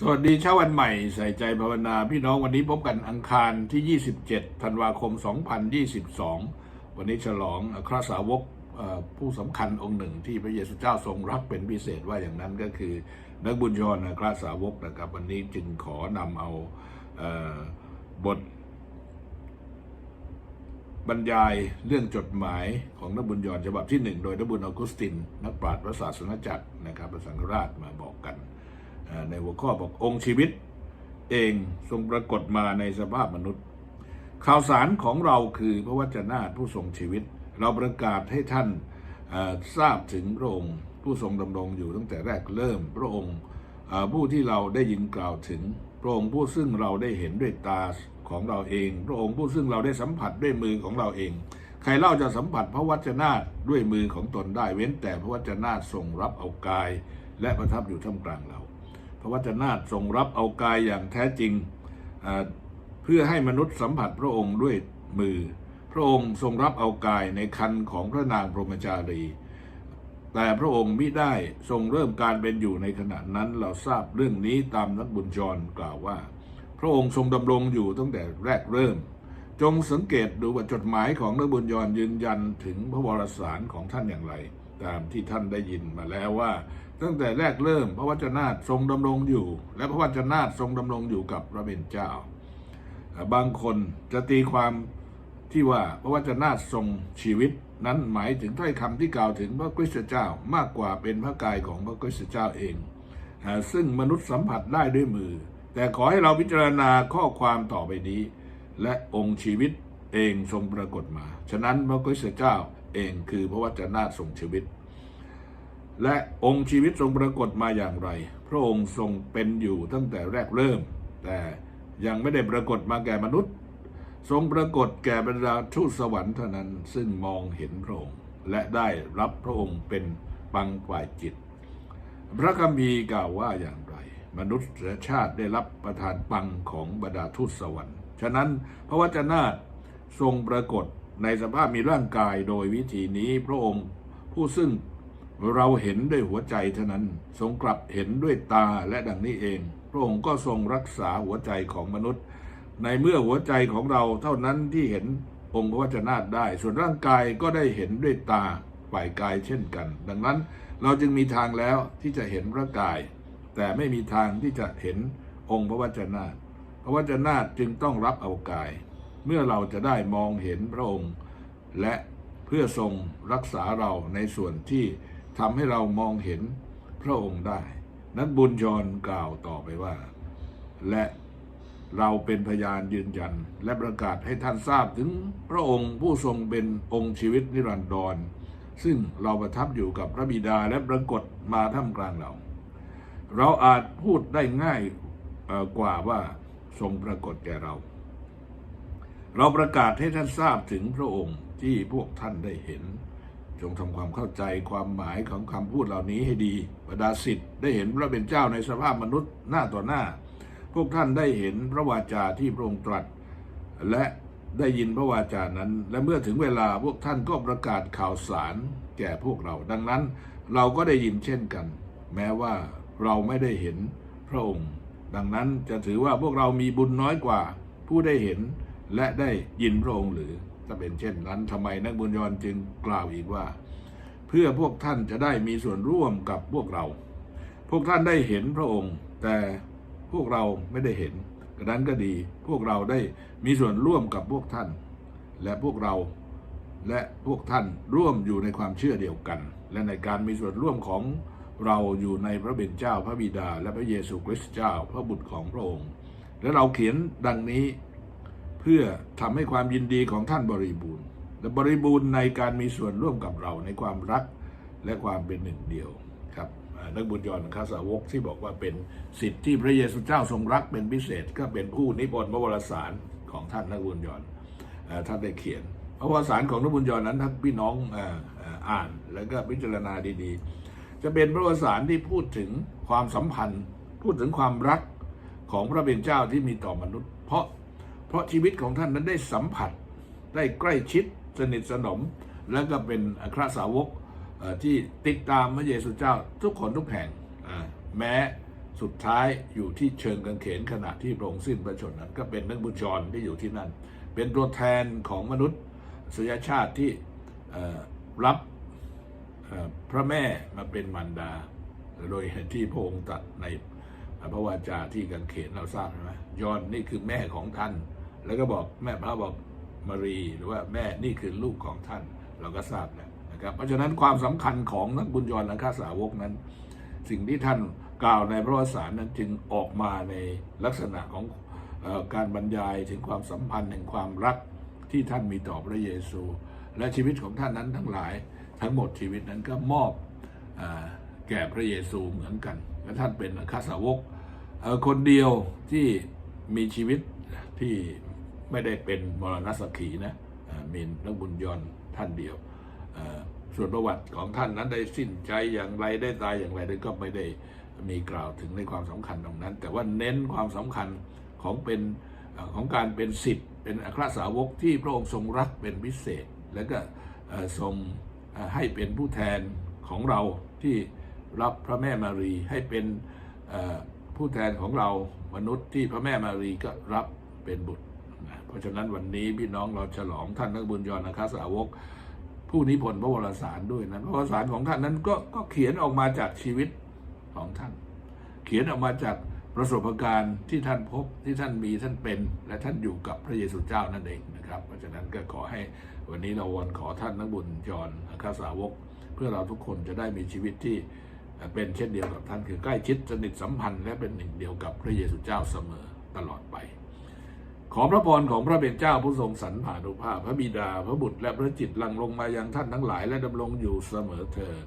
สวัสดีเช้าวันใหม่ใส่ใจภาวนา พี่น้องวันนี้พบกันอังคารที่ 27 ธันวาคม 2022 วันนี้ฉลองคราสาวกผู้สำคัญองค์หนึ่งที่พระเยซูเจ้าทรงรักเป็นพิเศษว่าอย่างนั้นก็คือ นักบุญชนอัคราสาวกนะครับ วันนี้จึงขอนำเอาเออบท บรรยายเรื่องจดหมายของนักบุญยอนฉบับที่หนึ่งโดยนักบุญออกุสติน นักปราชญ์พระศาสนจักรนะครับพระสังฆราชมาบอกกัน ในหัวข้อบอกองค์ชีวิต เองทรงปรากฏมาในสภาพมนุษย์ ข่าวสารของเราคือพระวจนะผู้ทรงชีวิต เราประกาศให้ท่านทราบถึงพระองค์ผู้ทรงดำรงอยู่ตั้งแต่แรกเริ่มพระองค์ผู้ที่เราได้ยินกล่าวถึง พระองค์ผู้ซึ่งเราได้เห็นด้วยตาของเราเอง พระองค์ผู้ซึ่งเราได้สัมผัสด้วยมือของเราเอง ใครเล่าจะสัมผัสพระวจนะด้วยมือของตนได้เว้นแต่พระวจนะทรงรับเอากาย และประทับอยู่ท่ามกลางเรา ระวจนะทรงรับเอากายอย่างแท้จริง เพื่อให้มนุษย์สัมผัสพระองค์ด้วยมือ พระองค์ทรงรับเอากายในคันของพระนางพรหมจารี แต่พระองค์มิได้ทรงเริ่มการเป็นอยู่ในขณะนั้นเราทราบเรื่องนี้ตามนักบุญจรกล่าวว่า พระองค์ทรงดำรงอยู่ตั้งแต่แรกเริ่ม จงสังเกตดูว่าจดหมายของนักบุญยรยืนยันถึงพระวรสารของท่านอย่างไร ตามที่ท่านได้ยินมาแล้วว่า ตั้งแต่แรกเริ่มพระวจนะทรงดำรงอยู่ และพระวจนะทรงดำรงอยู่กับพระเบญเจ้า บางคนจะตีความที่ว่าพระวจนะทรงชีวิตนั้นหมายถึงถ้อยคำที่กล่าวถึงพระคริสตเจ้ามากกว่าเป็นพระกายของพระคริสตเจ้าเอง ซึ่งมนุษย์สัมผัสได้ด้วยมือ แต่ขอให้เราพิจารณาข้อความต่อไปนี้ และองค์ชีวิตเองทรงปรากฏมา ฉะนั้นพระคริสตเจ้าเองคือพระวจนะทรงชีวิต และองค์ชีวิตทรงปรากฏมาอย่างไร พระองค์ทรงเป็นอยู่ตั้งแต่แรกเริ่ม แต่ยังไม่ได้ปรากฏมาแก่มนุษย์ ทรงปรากฏแก่บรรดาทูตสวรรค์เท่านั้นซึ่งมองเห็นพระองค์และได้รับพระองค์เป็นปังฝ่ายจิต พระคัมภีร์กล่าวว่าอย่างไร มนุษย์ชาติได้รับประทานปังของบรรดาทูตสวรรค์ฉะนั้นพระวจนะทรงปรากฏในสภาพมีร่างกายโดยวิธีนี้พระองค์ผู้ซึ่ง เราเห็นด้วยหัวใจเท่านั้น ทรงกลับเห็นด้วยตาและดังนี้เอง พระองค์ก็ทรงรักษาหัวใจของมนุษย์ ในเมื่อหัวใจของเราเท่านั้นที่เห็นองค์พระวจนะได้ ส่วนร่างกายก็ได้เห็นด้วยตาฝ่ายกายเช่นกัน ดังนั้นเราจึงมีทางแล้วที่จะเห็นพระกาย แต่ไม่มีทางที่จะเห็นองค์พระวจนะพระวจนะจึงต้องรับเอากาย เมื่อเราจะได้มองเห็นพระองค์ และเพื่อทรงรักษาเราในส่วนที่ ทำให้เรามองเห็นพระองค์ได้ นักบุญชนกล่าวต่อไปว่า และเราเป็นพยานยืนยัน และประกาศให้ท่านทราบถึงพระองค์ผู้ทรงเป็นองค์ชีวิตนิรันดร ซึ่งเราประทับอยู่กับพระบิดาและปรากฏมาท่ามกลางเรา เราอาจพูดได้ง่ายกว่าว่าทรงปรากฏแก่เรา เราประกาศให้ท่านทราบถึงพระองค์ที่พวกท่านได้เห็น จงทำความเข้าใจความหมายของคำพูดเหล่านี้ให้ดีบรรดาสิทธิ์ได้เห็นพระเป็นเจ้าในสภาพมนุษย์หน้าต่อหน้า พวกท่านได้เห็นพระวาจาที่พระองค์ตรัส และได้ยินพระวาจานั้น และเมื่อถึงเวลาพวกท่านก็ประกาศข่าวสารแก่พวกเรา ดังนั้น เราก็ได้ยินเช่นกัน แม้ว่าเราไม่ได้เห็นพระองค์ ดังนั้นจะถือว่าพวกเรามีบุญน้อยกว่า ผู้ได้เห็นและได้ยินพระองค์หรือ ถ้าเป็นเช่นนั้นทำไมนักบุญยนจึงกล่าวอีกว่า เพื่อพวกท่านจะได้มีส่วนร่วมกับพวกเรา พวกท่านได้เห็นพระองค์ แต่พวกเราไม่ได้เห็นกระนั้นก็ดี พวกเราได้มีส่วนร่วมกับพวกท่าน และพวกเราและพวกท่านร่วมอยู่ในความเชื่อเดียวกัน และในการมีส่วนร่วมของเราอยู่ในพระเบญเจ้าพระบิดา และพระเยซูคริสต์เจ้า พระบุตรของพระองค์ และเราเขียนดังนี้ เพื่อทำให้ความยินดีของท่านบริบูรณ์ และบริบูรณ์ในการมีส่วนร่วมกับเราในความรักและความเป็นหนึ่งเดียวครับนักบุญยนต์คาสาวกที่บอกว่าเป็นสิทธิ์ที่พระเยซูเจ้าทรงรักเป็นพิเศษ ก็เป็นผู้นิพนธ์พระวรสารของท่านนักบุญยนต์อ่าท่านได้เขียน พระวรสารของนักบุญยนต์นั้นท่านพี่น้องอ่าอ่านแล้วก็พิจารณาดีๆ จะเป็นพระวรสารที่พูดถึงความสัมพันธ์ พูดถึงความรักของพระเป็นเจ้าที่มีต่อมนุษย์ เพราะ ราะชีวิตของท่านนั้นได้สัมผัสได้ใกล้ชิดสนิทสนม แล้วก็เป็นคราสาวกที่ติดตามพระเยซูเจ้าทุกคนทุกแห่งแม้สุดท้ายอยู่ที่เชิงกางเขนขณะที่พระองค์สิ้นพระชนนั้น ก็เป็นนักบุญจรที่อยู่ที่นั่น เป็นตัวแทนของมนุษย์สยชาติที่รับพระแม่มาเป็นมารดา โดยที่พระองค์ตัดในพระวาจาที่กางเขนเราทราบใช่ไหมยอนนี่คือแม่ของท่าน แล้วก็บอกแม่พระบอกมารีหรือว่าแม่นี่คือลูกของท่านเราก็ทราบแล้วนะครับ เพราะฉะนั้นความสำคัญของนักบุญยอนและข้าสาวกนั้น สิ่งที่ท่านกล่าวในพระวสารนั้นจึงออกมาในลักษณะของออการบรรยายถึงความสัมพันธ์แห่งความรักที่ท่านมีต่อพระเยซู และชีวิตของท่านนั้นทั้งหลายทั้งหมดชีวิตนั้นก็มอบอแก่พระเยซูเหมือนกันและท่านเป็นข้าสาวกคนเดียวที่มีชีวิตที่ ไม่ได้เป็นมรณสักขีนะมีนักบุญยนท่านเดียว ส่วนประวัติของท่านนั้นได้สิ้นใจอย่างไรได้ตายอย่างไรนั้นก็ไม่ได้มีกล่าวถึงในความสำคัญตรงนั้น แต่ว่าเน้นความสำคัญของเป็นของการเป็นสิทธิ์เป็นอัครสาวกที่พระองค์ทรงรักเป็นพิเศษ แล้วก็ทรงให้เป็นผู้แทนของเราที่รับพระแม่มารีให้เป็นผู้แทนของเรามนุษย์ที่พระแม่มารีก็รับเป็นบุตร ราะฉะนั้นวันนี้พี่น้องเราฉลองท่านนักบุญยอนนะครับสาวก ผู้นิพนธ์พระวรสารด้วยนะพระวรสารของท่านนั้นก็ก็เขียนออกมาจากชีวิตของท่าน เขียนออกมาจากประสบการณ์ที่ท่านพบที่ท่านมีท่านเป็น และท่านอยู่กับพระเยซูเจ้านั่นเองนะครับ เพราะฉะนั้นก็ขอให้วันนี้เราวอนขอท่านนักบุญยอนอัครสาวก เพื่อเราทุกคนจะได้มีชีวิตที่เป็นเช่นเดียวกับท่านคือใกล้ชิดสนิทสัมพันธ์และเป็นหนึ่งเดียวกับพระเยซูเจ้าเสมอตลอดไป ขอพระพรของพระเป็นเจ้าผู้ทรงสรรผานุภาพ พระบิดา พระบุตรและพระจิตลังลงมายังท่านทั้งหลายและดำรงอยู่เสมอเทิน